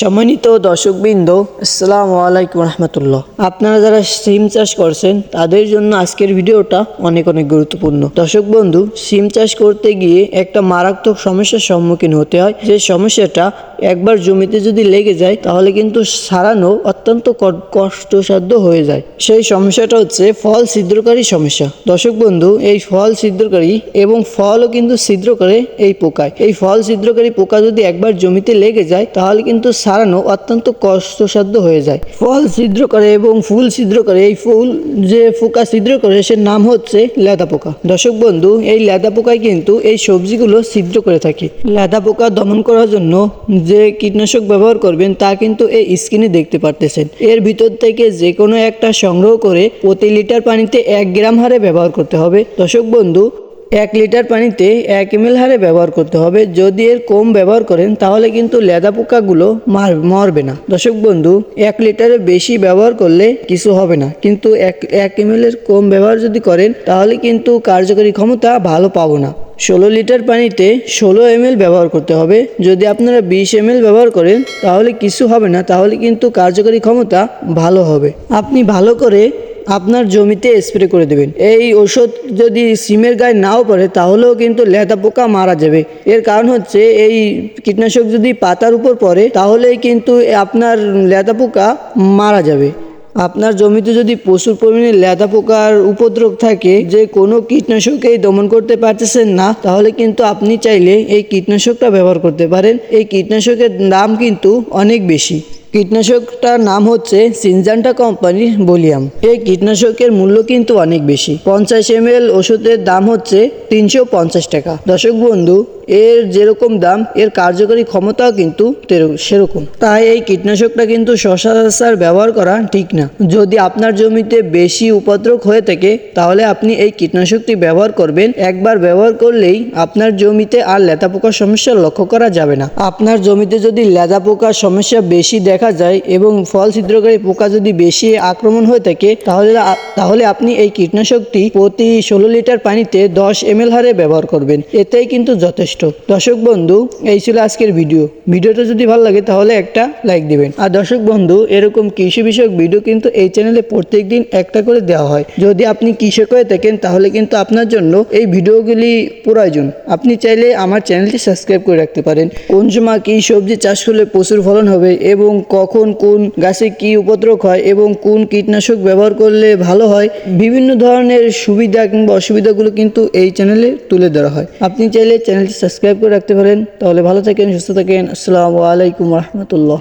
সম্মানিত দর্শকবৃন্দ, আসসালামু আলাইকুম রহমতুল্লাহ। আপনারা যারা সিম চাষ করছেন, তাদের জন্য আজকের ভিডিওটা অনেক অনেক গুরুত্বপূর্ণ। দর্শক বন্ধু, সিম চাষ করতে গিয়ে একটা মারাত্মক সমস্যার সম্মুখীন হতে হয়। যে সমস্যাটা একবার জমিতে যদি লেগে যায়, তাহলে কিন্তু সারানো অত্যন্ত কষ্টসাধ্য হয়ে যায়। সেই সমস্যাটা হচ্ছে ফল ছিদ্রকারী সমস্যা। দর্শক বন্ধু, এই ফল ছিদ্রকারী এবং ফলও কিন্তু ছিদ্র করে এই পোকায়। এই ফল ছিদ্রকারী পোকা যদি একবার জমিতে লেগে যায়, তাহলে কিন্তু সারানো অত্যন্ত কষ্টসাধ্য হয়ে যায়। ফল ছিদ্র করে এবং ফুল ছিদ্র করে, এই ফুল যে পোকা ছিদ্র করে, সে নাম হচ্ছে লেদা পোকা। দর্শক বন্ধু, এই লেদা পোকায় কিন্তু এই সবজিগুলো ছিদ্র করে থাকে। লেদা পোকা দমন করার জন্য যে কীটনাশক ব্যবহার করবেন, তা কিন্তু এই স্ক্রিনে দেখতে পারতেছেন। এর ভিতর থেকে যে কোনো একটা সংগ্রহ করে প্রতি লিটার পানিতে এক গ্রাম হারে ব্যবহার করতে হবে। দর্শক বন্ধু এক লিটার পানিতে এক এম হারে ব্যবহার করতে হবে। যদি এর কম ব্যবহার করেন, তাহলে কিন্তু লেদা পোকাগুলো মার, মরবে না। দর্শক বন্ধু, এক লিটারের বেশি ব্যবহার করলে কিছু হবে না। কিন্তু এক এক এম এর কম ব্যবহার যদি করেন, তাহলে কিন্তু কার্যকরী ক্ষমতা ভালো পাবো না। ষোলো লিটার পানিতে ষোলো এম ব্যবহার করতে হবে। যদি আপনারা বিশ এম ব্যবহার করেন, তাহলে কিছু হবে না। তাহলে কিন্তু কার্যকরী ক্ষমতা ভালো হবে। আপনি ভালো করে আপনার জমিতে স্প্রে করে দেবেন। এই ওষুধ যদি সিমের গায়ে নাও পড়ে, তাহলেও কিন্তু লেদা পোকা মারা যাবে। এর কারণ হচ্ছে, এই কীটনাশক যদি পাতার উপর পড়ে, তাহলেই কিন্তু আপনার লেদা পোকা মারা যাবে। আপনার জমিতে যদি প্রচুর পরিমাণে লেদা পোকার উপদ্রব থাকে, যে কোনো কীটনাশকেই দমন করতে পারতেছেন না, তাহলে কিন্তু আপনি চাইলে এই কীটনাশকটা ব্যবহার করতে পারেন। এই কীটনাশকের দাম কিন্তু অনেক বেশি। কীটনাশকটার নাম হচ্ছে সিনজান্টা কোম্পানির বলিয়াম এই কীটনাশকের মূল্য কিন্তু অনেক বেশি। পঞ্চাশ এম এল ওষুধের দাম হচ্ছে তিনশো পঞ্চাশ টাকা। দর্শক বন্ধু, এর যেরকম দাম, এর কার্যকরী ক্ষমতাও কিন্তু সেরকম। তাই এই কীটনাশকটা কিন্তু সচরাচর ব্যবহার করা ঠিক না। যদি আপনার জমিতে বেশি উপদ্রব হয়ে থাকে, তাহলে আপনি এই কীটনাশকটি ব্যবহার করবেন। একবার ব্যবহার করলেই আপনার জমিতে আর লেদা পোকার সমস্যা লক্ষ্য করা যাবে না। আপনার জমিতে যদি লেদা পোকার সমস্যা বেশি দেখা যায় এবং ফল ছিদ্রকারী পোকা যদি বেশি আক্রমণ হয়ে থাকে, তাহলে তাহলে আপনি এই কীটনাশকটি প্রতি ষোলো লিটার পানিতে দশ এম হারে ব্যবহার করবেন। এতেই কিন্তু যথেষ্ট। দর্শক বন্ধু, এই ছিল আজকের ভিডিও। ভিডিওটা যদি ভালো লাগে, তাহলে একটা লাইক দিবেন। আর দর্শক বন্ধু, এরকম কৃষি বিষয়ক ভিডিও কিন্তু এই চ্যানেলে প্রত্যেক দিন একটা করে দেওয়া হয়। যদি আপনি কৃষক হয়ে থাকেন, তাহলে কিন্তু আপনার জন্য এই ভিডিওগুলি প্রয়োজন। আপনি চাইলে আমার চ্যানেলটি সাবস্ক্রাইব করে রাখতে পারেন। কোন সময় কী সবজি চাষ করলে প্রচুর ফলন হবে এবং কখন কোন গাছে কি উপদ্রব হয় এবং কোন কীটনাশক ব্যবহার করলে ভালো হয়, বিভিন্ন ধরনের সুবিধা কিংবা অসুবিধাগুলো কিন্তু এই চ্যানেলে তুলে ধরা হয়। আপনি চাইলে চ্যানেলটি সাবস্ক্রাইব করে রাখতে পারেন। তাহলে ভালো থাকেন, সুস্থ থাকেন। আসসালামু আলাইকুম রহমতুল্লাহ।